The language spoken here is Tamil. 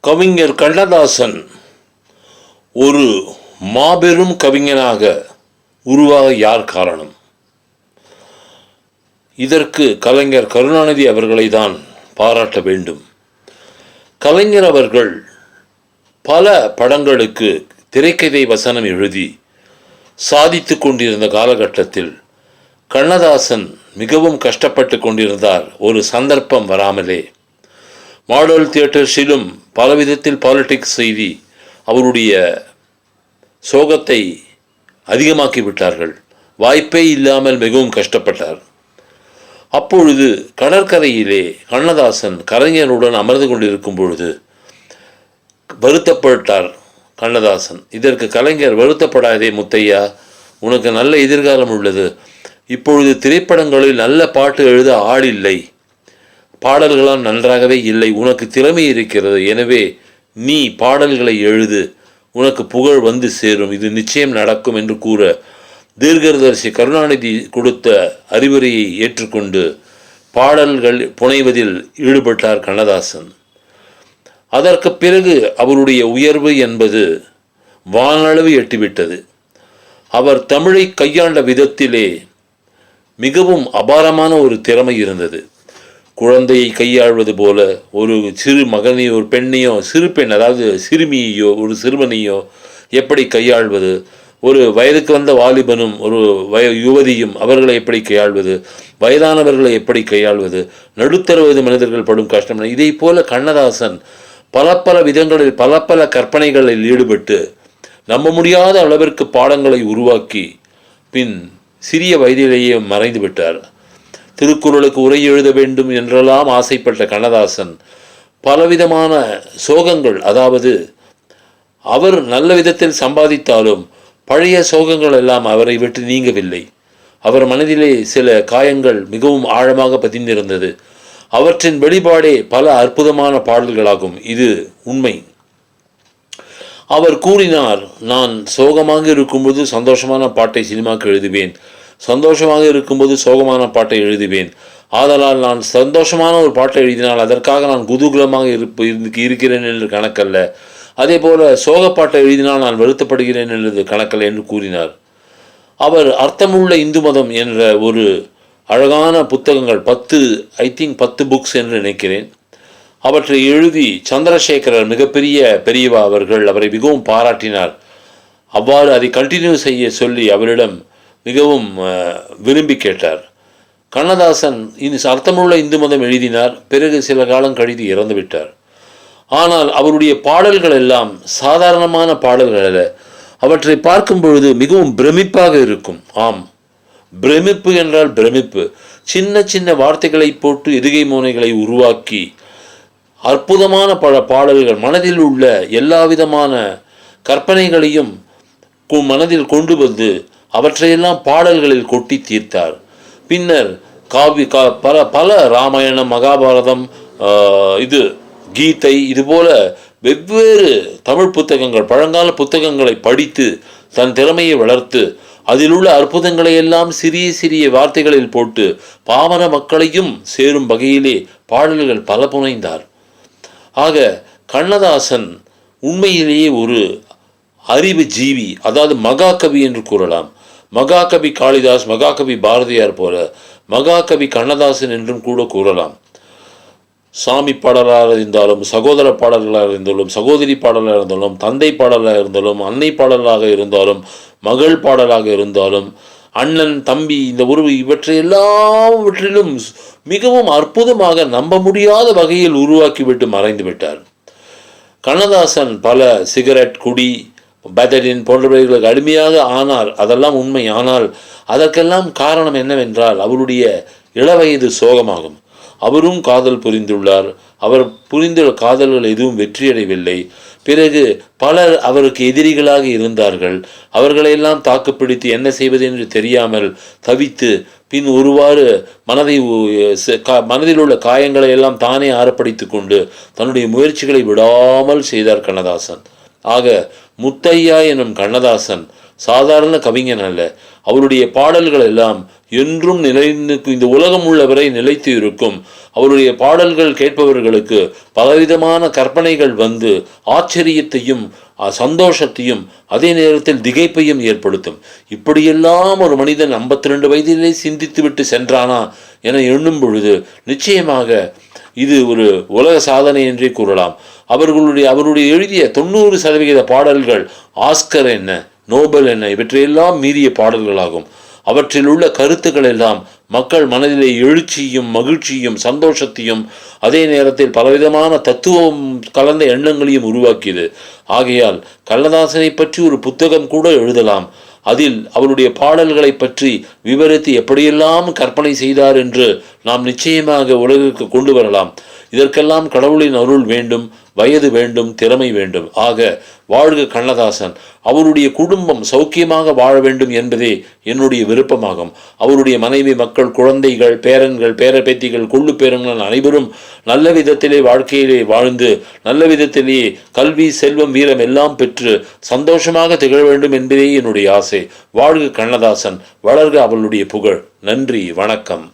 கவிஞர் கண்ணதாசன் ஒரு மாபெரும் கவிஞனாக உருவாக யார் காரணம்? இதற்கு கலைஞர் கருணாநிதி அவர்களை தான் பாராட்ட வேண்டும். கலைஞர் அவர்கள் பல படங்களுக்கு திரைக்கதை வசனம் எழுதி சாதித்து கொண்டிருந்த காலகட்டத்தில் கண்ணதாசன் மிகவும் கஷ்டப்பட்டு கொண்டிருந்தார். ஒரு சந்தர்ப்பம் வராமலே மாடல் தியேட்டர்ஸிலும் பலவிதத்தில் பாலிடிக்ஸ் செய்தி அவருடைய சோகத்தை அதிகமாக்கி விட்டார்கள் வாய்ப்பே இல்லாமல் மிகவும் கஷ்டப்பட்டார். அப்பொழுது கடற்கரையிலே கண்ணதாசன் கலைஞருடன் அமர்ந்து கொண்டிருக்கும் பொழுது வருத்தப்பட்டார் கண்ணதாசன். இதற்கு கலைஞர் வருத்தப்படாதே முத்தையா உனக்கு நல்ல எதிர்காலம் உள்ளது. இப்பொழுது திரைப்படங்களில் நல்ல பாட்டு எழுத ஆள் இல்லை. பாடல்களாம் நன்றாகவே இல்லை. உனக்கு திறமை இருக்கிறது. எனவே நீ பாடல்களை எழுது. உனக்கு புகழ் வந்து சேரும். இது நிச்சயம் நடக்கும் என்று கூற தீர்க்கதரிசி கருணாநிதி கொடுத்த அறிவுரையை ஏற்றுக்கொண்டு பாடல்கள் புனைவதில் ஈடுபட்டார் கண்ணதாசன். அதற்கு பிறகு அவருடைய உயர்வு என்பது வானளவு எட்டிவிட்டது. அவர் தமிழை கையாண்ட விதத்திலே மிகவும் அபாரமான ஒரு திறமை இருந்தது. குழந்தையை கையாள்வது போல ஒரு சிறு மகனையோ ஒரு பெண்ணையோ சிறு பெண் அதாவது சிறுமியையோ ஒரு சிறுவனையோ எப்படி கையாள்வது? ஒரு வயதுக்கு வந்த வாலிபனும் ஒரு வய யுவதியும் அவர்களை எப்படி கையாள்வது? வயதானவர்களை எப்படி கையாள்வது? நடுத்தர வயது மனிதர்கள் படும் கஷ்டம். இதை போல கண்ணதாசன் பல பல விதங்களில் பல பல கற்பனைகளில் ஈடுபட்டு நம்ப முடியாத அளவிற்கு பாடங்களை உருவாக்கி பின் சிறிய வயதிலேயே மறைந்து விட்டார். திருக்குறளுக்கு உரை எழுத வேண்டும் என்றெல்லாம் ஆசைப்பட்ட கண்ணதாசன் பலவிதமான சோகங்கள் அதாவது அவர் நல்ல விதத்தில் சம்பாதித்தாலும் பழைய சோகங்கள் எல்லாம் அவரை விட்டு நீங்கவில்லை. அவர் மனதிலே சில காயங்கள் மிகவும் ஆழமாக பதிந்திருந்தது. அவற்றின் வெளிப்பாடே பல அற்புதமான பாடல்களாகும். இது உண்மை. அவர் கூறினார் நான் சோகமாக இருக்கும்போது சந்தோஷமான பாட்டை சினிமாக்கு எழுதுவேன். சந்தோஷமாக இருக்கும்போது சோகமான பாட்டை எழுதுவேன். ஆதலால் நான் சந்தோஷமான ஒரு பாட்டை எழுதினால் அதற்காக நான் குதூகலமாக இருப்பு இருக்கிறேன் என்று கணக்கல்ல. அதே போல சோகப்பாட்டை பாட்டை எழுதினால் நான் வருத்தப்படுகிறேன் என்றது கணக்கல்ல என்று கூறினார். அவர் அர்த்தமுள்ள இந்து மதம் என்ற ஒரு அழகான புத்தகங்கள் பத்து ஐ திங்க் பத்து புக்ஸ் என்று நினைக்கிறேன். அவற்றை எழுதி சந்திரசேகரர் மிகப்பெரிய பெரியவா அவர்கள் அவரை மிகவும் பாராட்டினார். அவ்வாறு அதை கண்டினியூ செய்ய சொல்லி அவரிடம் மிகவும் விரும்பி கேட்டார். கண்ணதாசன் இனி அர்த்தமுள்ள இந்து மதம் எழுதினார். பிறகு சில காலம் கழித்து இறந்துவிட்டார் ஆனால் அவருடைய பாடல்கள் எல்லாம் சாதாரணமான பாடல்கள் அல்ல. அவற்றை பார்க்கும் பொழுது மிகவும் பிரமிப்பாக இருக்கும். ஆம். பிரமிப்பு என்றால் பிரமிப்பு. சின்ன சின்ன வார்த்தைகளை போட்டு எதுகை மோனைகளை உருவாக்கி அற்புதமான பல பாடல்கள் மனதில் உள்ள எல்லா விதமான கற்பனைகளையும் மனதில் கொண்டு வந்து அவற்றையெல்லாம் பாடல்களில் கொட்டி தீர்த்தார். பின்னர் காவி கா பல பல ராமாயணம் மகாபாரதம் இது கீதை இதுபோல வெவ்வேறு தமிழ் புத்தகங்கள் பழங்கால புத்தகங்களை படித்து தன் திறமையை வளர்த்து அதில் உள்ள அற்புதங்களை எல்லாம் சிறிய சிறிய வார்த்தைகளில் போட்டு பாமர மக்களையும் சேரும் வகையிலே பாடல்கள் பல புனைந்தார். ஆக கண்ணதாசன் உண்மையிலேயே ஒரு அறிவு ஜீவி அதாவது மகாகவி என்று கூறலாம். மகாகவி காளிதாஸ் மகாகவி பாரதியார் போல மகாகவி கண்ணதாசன் என்றும் கூட கூறலாம். சாமி பாடலாக இருந்தாலும் சகோதர பாடல்களாக இருந்தாலும் சகோதரி பாடலாக இருந்தாலும் தந்தை பாடலாக இருந்தாலும் அன்னை பாடலாக இருந்தாலும் மகள் பாடலாக இருந்தாலும் அண்ணன் தம்பி இந்த உறவு இவற்றை எல்லாவற்றிலும் மிகவும் அற்புதமாக நம்ப முடியாத வகையில் உருவாக்கிவிட்டு மறைந்து விட்டார். கண்ணதாசன் பல சிகரெட் குடி பதரின் போன்றவைகளுக்கு அடிமையாக ஆனார். அதெல்லாம் உண்மை. ஆனால் அதற்கெல்லாம் காரணம் என்னவென்றால் அவருடைய இளவயது சோகமாகும். அவரும் காதல் புரிந்துள்ளார். அவர் புரிந்த காதல்கள் எதுவும் வெற்றியடையவில்லை. பிறகு பலர் அவருக்கு எதிரிகளாக இருந்தார்கள். அவர்களையெல்லாம் தாக்குப்பிடித்து என்ன செய்வது என்று தெரியாமல் தவித்து பின் ஒருவாறு மனதை மனதில் உள்ள காயங்களை எல்லாம் தானே ஆறப்படித்து கொண்டு தன்னுடைய முயற்சிகளை விடாமல் செய்தார் கண்ணதாசன். ஆக முத்தையா எனும் கண்ணதாசன் சாதாரண கவிஞன் அல்ல. அவருடைய பாடல்கள் எல்லாம் என்றும் நிலைநிற்கும் இந்த உலகம் உள்ளவரை நிலைத்து இருக்கும். அவருடைய பாடல்கள் கேட்பவர்களுக்கு பலவிதமான கற்பனைகள் வந்து ஆச்சரியத்தையும் சந்தோஷத்தையும் அதே நேரத்தில் திகைப்பையும் ஏற்படுத்தும். இப்படியெல்லாம் ஒரு மனிதன் 52 ரெண்டு வயதிலே சிந்தித்துவிட்டு சென்றானா என எண்ணும் பொழுது நிச்சயமாக இது ஒரு உலக சாதனை என்றே கூறலாம். அவர்களுடைய அவருடைய எழுதிய தொண்ணூறு சதவிகித பாடல்கள் ஆஸ்கர் என்ன நோபல் என்ன இவற்றையெல்லாம் மீறிய பாடல்களாகும். அவற்றில் உள்ள கருத்துக்கள் எல்லாம் மக்கள் மனதிலே எழுச்சியும் மகிழ்ச்சியும் சந்தோஷத்தையும் அதே நேரத்தில் பலவிதமான தத்துவம் கலந்த எண்ணங்களையும் உருவாக்கியது. ஆகையால் கண்ணதாசனை பற்றி ஒரு புத்தகம் கூட எழுதலாம். அதில் அவருடைய பாடல்களை பற்றி விவரித்து எப்படியெல்லாம் கற்பனை செய்தார் என்று நாம் நிச்சயமாக உலகிற்கு கொண்டு வரலாம். இதற்கெல்லாம் கடவுளின் அருள் வேண்டும். வயது வேண்டும் திறமை வேண்டும். ஆக வாழ்க கண்ணதாசன். அவருடைய குடும்பம் சௌக்கியமாக வாழ வேண்டும் என்பதே என்னுடைய விருப்பமாகும். அவருடைய மனைவி மக்கள் குழந்தைகள் பேரன்கள் பேரப்பேத்திகள் கொள்ளு பேரன்கள் அனைவரும் நல்ல விதத்திலே வாழ்க்கையிலே வாழ்ந்து நல்ல விதத்திலே கல்வி செல்வம் வீரம் எல்லாம் பெற்று சந்தோஷமாக திகழ வேண்டும் என்பதே என்னுடைய ஆசை. வாழ்க கண்ணதாசன். வளர்க அவளுடைய புகழ். நன்றி வணக்கம்.